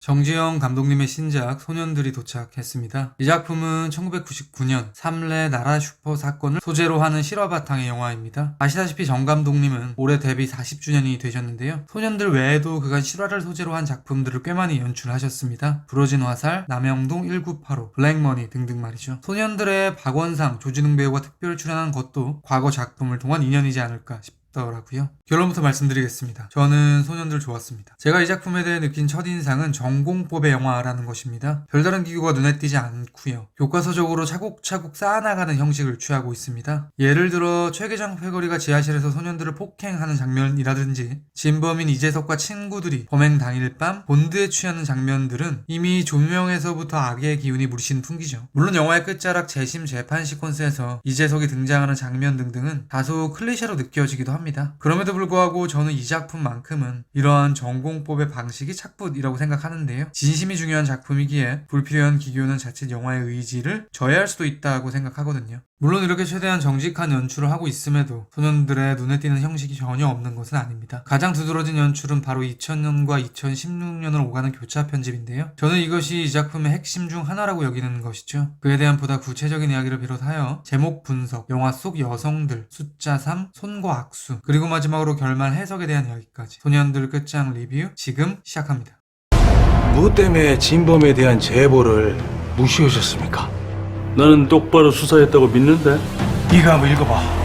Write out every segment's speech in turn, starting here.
정지영 감독님의 신작 소년들이 도착했습니다. 이 작품은 1999년 삼례 나라 슈퍼 사건을 소재로 하는 실화 바탕의 영화입니다. 아시다시피 정 감독님은 올해 데뷔 40주년이 되셨는데요. 소년들 외에도 그간 실화를 소재로 한 작품들을 꽤 많이 연출하셨습니다. 부러진 화살, 남영동 1985, 블랙머니 등등 말이죠. 소년들의 박원상, 조진웅 배우가 특별 출연한 것도 과거 작품을 통한 인연이지 않을까 싶습니다. 더라고요. 결론부터 말씀드리겠습니다. 저는 소년들 좋았습니다. 제가 이 작품에 대해 느낀 첫인상은 전공법의 영화라는 것입니다. 별다른 기교가 눈에 띄지 않고요. 교과서적으로 차곡차곡 쌓아나가는 형식을 취하고 있습니다. 예를 들어 최계장 패거리가 지하실에서 소년들을 폭행하는 장면이라든지 진범인 이재석과 친구들이 범행 당일 밤 본드에 취하는 장면들은 이미 조명에서부터 악의 기운이 물씬 풍기죠. 물론 영화의 끝자락 재심 재판 시퀀스에서 이재석이 등장하는 장면 등등은 다소 클리셰로 느껴지기도 합니다. 그럼에도 불구하고 저는 이 작품만큼은 이러한 전공법의 방식이 착붙이라고 생각하는데요. 진심이 중요한 작품이기에 불필요한 기교는 자칫 영화의 의지를 저해할 수도 있다고 생각하거든요. 물론 이렇게 최대한 정직한 연출을 하고 있음에도 소년들의 눈에 띄는 형식이 전혀 없는 것은 아닙니다. 가장 두드러진 연출은 바로 2000년과 2016년을 오가는 교차 편집인데요. 저는 이것이 이 작품의 핵심 중 하나라고 여기는 것이죠. 그에 대한 보다 구체적인 이야기를 비롯하여 제목 분석, 영화 속 여성들, 숫자 3, 손과 악수, 그리고 마지막으로 결말 해석에 대한 이야기까지 소년들 끝장 리뷰 지금 시작합니다. 무엇 때문에 진범에 대한 제보를 무시하셨습니까? 나는 똑바로 수사했다고 믿는데 네가 한번 읽어봐.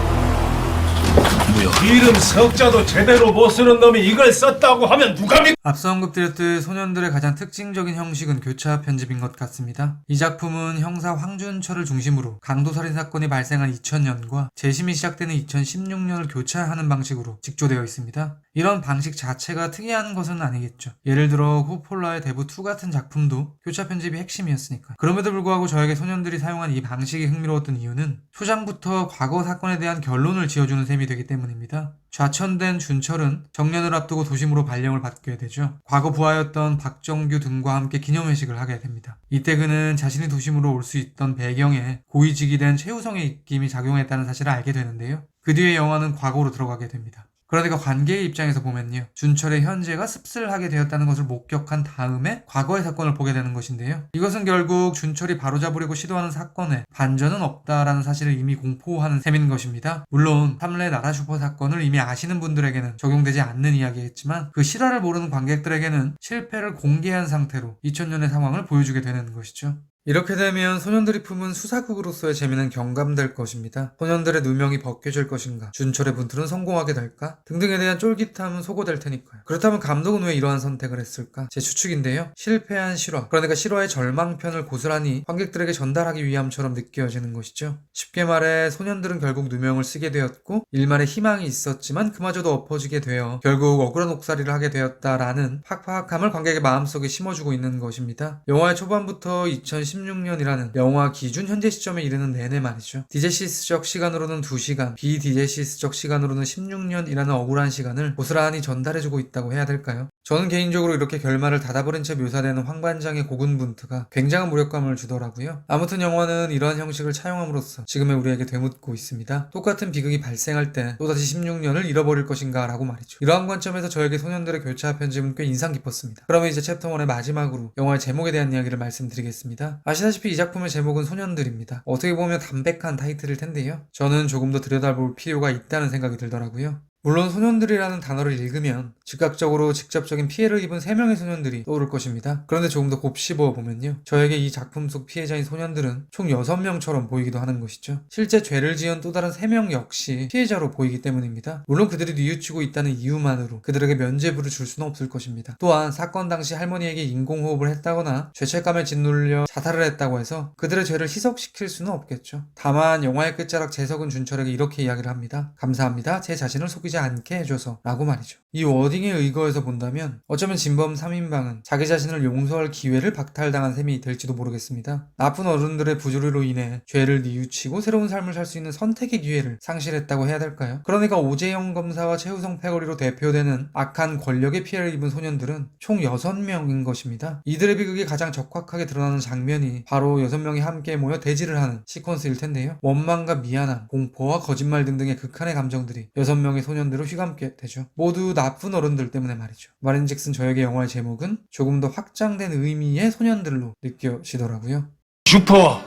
이름 석자도 제대로 못 쓰는 놈이 이걸 썼다고 하면 누가 믿? 앞서 언급드렸듯 소년들의 가장 특징적인 형식은 교차 편집인 것 같습니다. 이 작품은 형사 황준철을 중심으로 강도살인 사건이 발생한 2000년과 재심이 시작되는 2016년을 교차하는 방식으로 직조되어 있습니다. 이런 방식 자체가 특이한 것은 아니겠죠. 예를 들어 코폴라의 대부2 같은 작품도 교차 편집이 핵심이었으니까. 그럼에도 불구하고 저에게 소년들이 사용한 이 방식이 흥미로웠던 이유는 초장부터 과거 사건에 대한 결론을 지어주는 셈이 되기 때문입니다. 좌천된 준철은 정년을 앞두고 도심으로 발령을 받게 되죠. 과거 부하였던 박정규 등과 함께 기념회식을 하게 됩니다. 이때 그는 자신이 도심으로 올 수 있던 배경에 고위직이 된 최우성의 입김이 작용했다는 사실을 알게 되는데요. 그 뒤에 영화는 과거로 들어가게 됩니다. 그러니까 관계의 입장에서 보면요. 준철의 현재가 씁쓸하게 되었다는 것을 목격한 다음에 과거의 사건을 보게 되는 것인데요. 이것은 결국 준철이 바로잡으려고 시도하는 사건에 반전은 없다라는 사실을 이미 공포하는 셈인 것입니다. 물론 삼례 나라 슈퍼 사건을 이미 아시는 분들에게는 적용되지 않는 이야기겠지만 그 실화를 모르는 관객들에게는 실패를 공개한 상태로 2000년의 상황을 보여주게 되는 것이죠. 이렇게 되면 소년들이 품은 수사극으로서의 재미는 경감될 것입니다. 소년들의 누명이 벗겨질 것인가, 준철의 분투는 성공하게 될까, 등등에 대한 쫄깃함은 소거될 테니까요. 그렇다면 감독은 왜 이러한 선택을 했을까? 제 추측인데요. 실패한 실화, 그러니까 실화의 절망편을 고스란히 관객들에게 전달하기 위함처럼 느껴지는 것이죠. 쉽게 말해 소년들은 결국 누명을 쓰게 되었고 일말의 희망이 있었지만 그마저도 엎어지게 되어 결국 억울한 옥살이를 하게 되었다라는 팍팍함을 관객의 마음속에 심어주고 있는 것입니다. 영화의 초반부터 2016년이라는 영화 기준 현재 시점에 이르는 내내 말이죠. 디제시스적 시간으로는 2시간, 비디제시스적 시간으로는 16년이라는 억울한 시간을 고스란히 전달해주고 있다고 해야 될까요? 저는 개인적으로 이렇게 결말을 닫아버린 채 묘사되는 황반장의 고군분투가 굉장한 무력감을 주더라고요. 아무튼 영화는 이러한 형식을 차용함으로써 지금의 우리에게 되묻고 있습니다. 똑같은 비극이 발생할 때 또다시 16년을 잃어버릴 것인가 라고 말이죠. 이러한 관점에서 저에게 소년들의 교차 편집은 꽤 인상 깊었습니다. 그러면 이제 챕터 1의 마지막으로 영화의 제목에 대한 이야기를 말씀드리겠습니다. 아시다시피 이 작품의 제목은 소년들입니다. 어떻게 보면 담백한 타이틀일 텐데요. 저는 조금 더 들여다볼 필요가 있다는 생각이 들더라고요. 물론 소년들이라는 단어를 읽으면 즉각적으로 직접적인 피해를 입은 3명의 소년들이 떠오를 것입니다. 그런데 조금 더 곱씹어 보면요. 저에게 이 작품 속 피해자인 소년들은 총 6명처럼 보이기도 하는 것이죠. 실제 죄를 지은 또 다른 3명 역시 피해자로 보이기 때문입니다. 물론 그들이 뉘우치고 있다는 이유만으로 그들에게 면죄부를 줄 수는 없을 것입니다. 또한 사건 당시 할머니에게 인공호흡을 했다거나 죄책감에 짓눌려 자살을 했다고 해서 그들의 죄를 희석시킬 수는 없겠죠. 다만 영화의 끝자락 재석은 준철에게 이렇게 이야기를 합니다. 감사합니다. 제 자신을 속이지 않게 해줘서 라고 말이죠. 이 워딩에 의거해서 본다면 어쩌면 진범 3인방은 자기 자신을 용서할 기회를 박탈당한 셈이 될지도 모르겠습니다. 나쁜 어른들의 부조리로 인해 죄를 뉘우치고 새로운 삶을 살 수 있는 선택의 기회를 상실했다고 해야 될까요? 그러니까 오재영 검사와 최우성 패거리로 대표되는 악한 권력의 피해를 입은 소년들은 총 6명인 것입니다. 이들의 비극이 가장 적확하게 드러나는 장면이 바로 6명이 함께 모여 대지를 하는 시퀀스일 텐데요. 원망과 미안함, 공포와 거짓말 등등의 극한의 감정들이 6명의 소년 소년들을 휘감게 되죠. 모두 나쁜 어른들 때문에 말이죠. 말인즉슨 저에게 영화의 제목은 조금 더 확장된 의미의 소년들로 느껴지더라고요. 슈퍼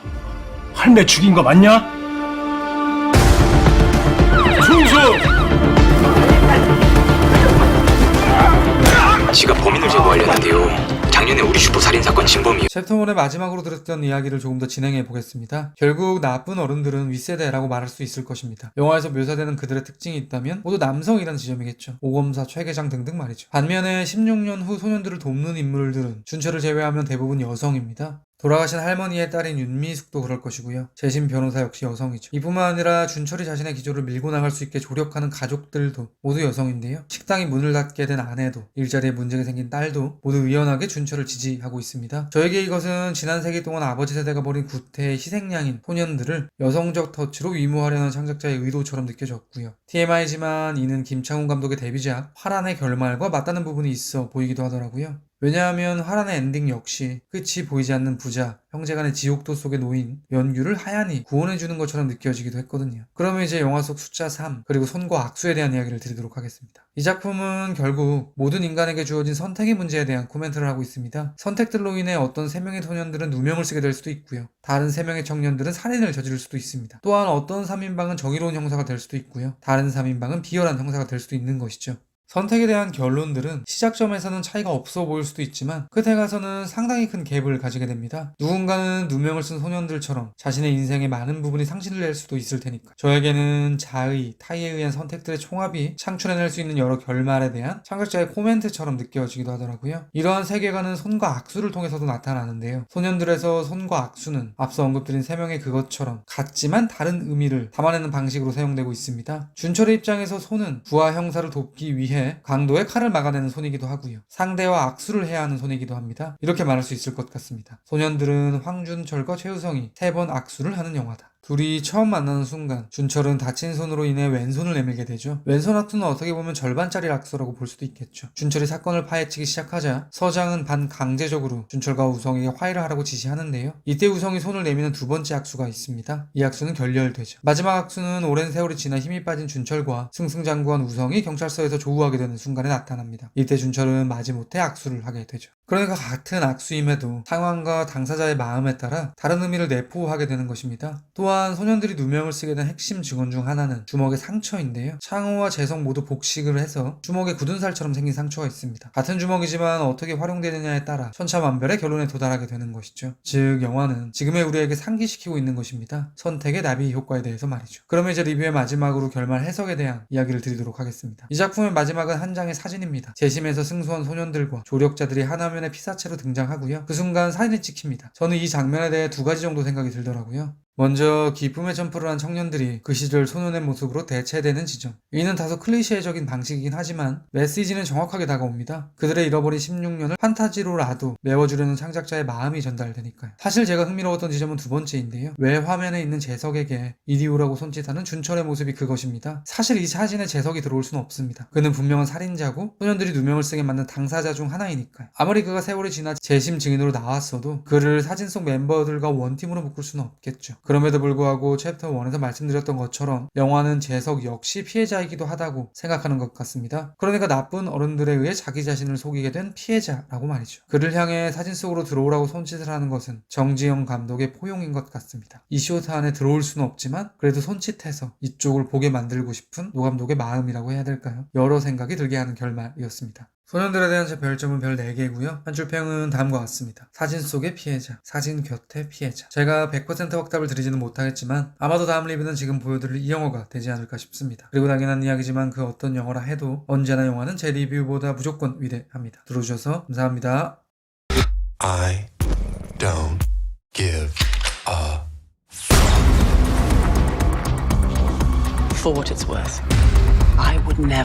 할매 죽인 거 맞냐? 충수! 지가 범인을 제거하려는데요. 작년에 우리 슈퍼 살인 사건 진범이 챕터 1의 마지막으로 들었던 이야기를 조금 더 진행해 보겠습니다. 결국 나쁜 어른들은 윗세대라고 말할 수 있을 것입니다. 영화에서 묘사되는 그들의 특징이 있다면 모두 남성이라는 지점이겠죠. 오검사, 최계장 등등 말이죠. 반면에 16년 후 소년들을 돕는 인물들은 준철을 제외하면 대부분 여성입니다. 돌아가신 할머니의 딸인 윤미숙도 그럴 것이고요. 재심 변호사 역시 여성이죠. 이뿐만 아니라 준철이 자신의 기조를 밀고 나갈 수 있게 조력하는 가족들도 모두 여성인데요. 식당이 문을 닫게 된 아내도 일자리에 문제가 생긴 딸도 모두 의연하게 준철을 지지하고 있습니다. 저에게 이것은 지난 세기 동안 아버지 세대가 벌인 구태의 희생양인 소년들을 여성적 터치로 위무하려는 창작자의 의도처럼 느껴졌고요. TMI지만 이는 김창훈 감독의 데뷔작 화란의 결말과 맞닿는 부분이 있어 보이기도 하더라고요. 왜냐하면 화란의 엔딩 역시 끝이 보이지 않는 부자, 형제간의 지옥도 속에 놓인 연규를 하얀이 구원해주는 것처럼 느껴지기도 했거든요. 그러면 이제 영화 속 숫자 3, 그리고 손과 악수에 대한 이야기를 드리도록 하겠습니다. 이 작품은 결국 모든 인간에게 주어진 선택의 문제에 대한 코멘트를 하고 있습니다. 선택들로 인해 어떤 3명의 소년들은 누명을 쓰게 될 수도 있고요. 다른 3명의 청년들은 살인을 저지를 수도 있습니다. 또한 어떤 3인방은 정의로운 형사가 될 수도 있고요. 다른 3인방은 비열한 형사가 될 수도 있는 것이죠. 선택에 대한 결론들은 시작점에서는 차이가 없어 보일 수도 있지만 끝에 가서는 상당히 큰 갭을 가지게 됩니다. 누군가는 누명을 쓴 소년들처럼 자신의 인생의 많은 부분이 상실을 낼 수도 있을 테니까. 저에게는 자의, 타의에 의한 선택들의 총합이 창출해낼 수 있는 여러 결말에 대한 창작자의 코멘트처럼 느껴지기도 하더라고요. 이러한 세계관은 손과 악수를 통해서도 나타나는데요. 소년들에서 손과 악수는 앞서 언급드린 세 명의 그것처럼 같지만 다른 의미를 담아내는 방식으로 사용되고 있습니다. 준철의 입장에서 손은 부하 형사를 돕기 위해 강도의 칼을 막아내는 손이기도 하고요. 상대와 악수를 해야 하는 손이기도 합니다. 이렇게 말할 수 있을 것 같습니다. 소년들은 황준철과 최우성이 세 번 악수를 하는 영화다. 둘이 처음 만나는 순간 준철은 다친 손으로 인해 왼손을 내밀게 되죠. 왼손 악수는 어떻게 보면 절반짜리 악수라고 볼 수도 있겠죠. 준철이 사건을 파헤치기 시작하자 서장은 반 강제적으로 준철과 우성에게 화해를 하라고 지시하는데요. 이때 우성이 손을 내미는 두 번째 악수가 있습니다. 이 악수는 결렬되죠. 마지막 악수는 오랜 세월이 지나 힘이 빠진 준철과 승승장구한 우성이 경찰서에서 조우하게 되는 순간에 나타납니다. 이때 준철은 마지못해 악수를 하게 되죠. 그러니까 같은 악수임에도 상황과 당사자의 마음에 따라 다른 의미를 내포하게 되는 것입니다. 또한 소년들이 누명을 쓰게 된 핵심 증언 중 하나는 주먹의 상처인데요. 창호와 재성 모두 복식을 해서 주먹에 굳은 살처럼 생긴 상처가 있습니다. 같은 주먹이지만 어떻게 활용되느냐에 따라 천차만별의 결론에 도달하게 되는 것이죠. 즉 영화는 지금의 우리에게 상기시키고 있는 것입니다. 선택의 나비 효과에 대해서 말이죠. 그러면 이제 리뷰의 마지막으로 결말 해석에 대한 이야기를 드리도록 하겠습니다. 이 작품의 마지막은 한 장의 사진입니다. 재심에서 승소한 소년들과 조력자들이 하나면 의 피사체로 등장하고요. 그 순간 사진이 찍힙니다. 저는 이 장면에 대해 두 가지 정도 생각이 들더라고요. 먼저 기쁨의 점프를 한 청년들이 그 시절 소년의 모습으로 대체되는 지점. 이는 다소 클리셰적인 방식이긴 하지만 메시지는 정확하게 다가옵니다. 그들의 잃어버린 16년을 판타지로라도 메워주려는 창작자의 마음이 전달되니까요. 사실 제가 흥미로웠던 지점은 두 번째인데요. 왜 화면에 있는 재석에게 이리 오라고 손짓하는 준철의 모습이 그것입니다. 사실 이 사진에 재석이 들어올 수는 없습니다. 그는 분명한 살인자고 소년들이 누명을 쓰게 만든 당사자 중 하나이니까요. 아무리 그가 세월이 지나 재심 증인으로 나왔어도 그를 사진 속 멤버들과 원팀으로 묶을 수는 없겠죠. 그럼에도 불구하고 챕터 1에서 말씀드렸던 것처럼 영화는 재석 역시 피해자이기도 하다고 생각하는 것 같습니다. 그러니까 나쁜 어른들에 의해 자기 자신을 속이게 된 피해자라고 말이죠. 그를 향해 사진 속으로 들어오라고 손짓을 하는 것은 정지영 감독의 포용인 것 같습니다. 이 쇼트 안에 들어올 수는 없지만 그래도 손짓해서 이쪽을 보게 만들고 싶은 노 감독의 마음이라고 해야 될까요? 여러 생각이 들게 하는 결말이었습니다. 소년들에 대한 제 별점은 별 4개고요. 한 줄 평은 다음과 같습니다. 사진 속의 피해자, 사진 곁의 피해자. 제가 100% 확답을 드리지는 못하겠지만 아마도 다음 리뷰는 지금 보여드릴 이 영화가 되지 않을까 싶습니다. 그리고 당연한 이야기지만 그 어떤 영화라 해도 언제나 영화는 제 리뷰보다 무조건 위대합니다. 들어주셔서 감사합니다. I don't give a For what it's worth, I would never.